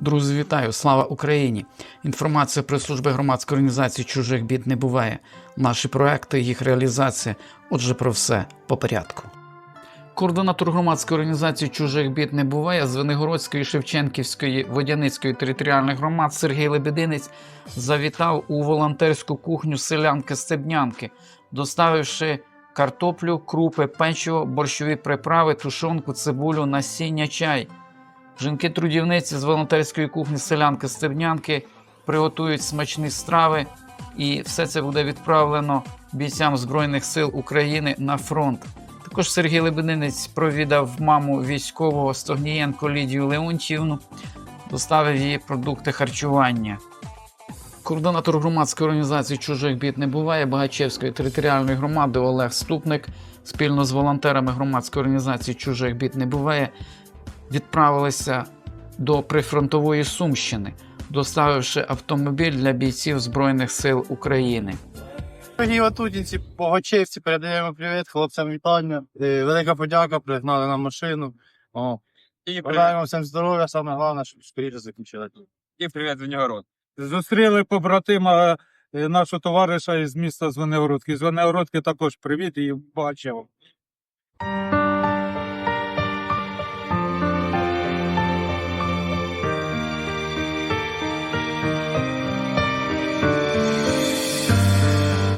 Друзі, вітаю! Слава Україні! Інформація про служби громадської організації чужих бід не буває. Наші проекти, їх реалізація. Отже, про все по порядку. Координатор громадської організації чужих бід не буває з Венегородської, Шевченківської, Водяницької територіальних громад Сергій Лебединець завітав у волонтерську кухню селянки Стебнянки, доставивши картоплю, крупи, печиво, борщові приправи, тушонку, цибулю, насіння, чай. Жінки-трудівниці з волонтерської кухні селянки Стебнянки приготують смачні страви, і все це буде відправлено бійцям Збройних сил України на фронт. Також Сергій Лебединець провідав маму військового Стогнієнко Лідію Леонтьєвну, доставив їй продукти харчування. Координатор громадської організації чужих бід не буває Багачевської територіальної громади Олег Ступник спільно з волонтерами громадської організації чужих бід не буває відправилися до прифронтової Сумщини, доставивши автомобіль для бійців Збройних сил України. Дорогі Ватутінці, Богачевці, передаємо привіт, хлопцям вітання. Е, Велика подяка, пригнали нам машину. О. І бажаємо всім здоров'я, саме головне, щоб скоріше закінчили. І привіт, Звенігород. Зустріли побратима е, нашого товариша із міста Звенигородки. Звенигородки також привіт і бачив.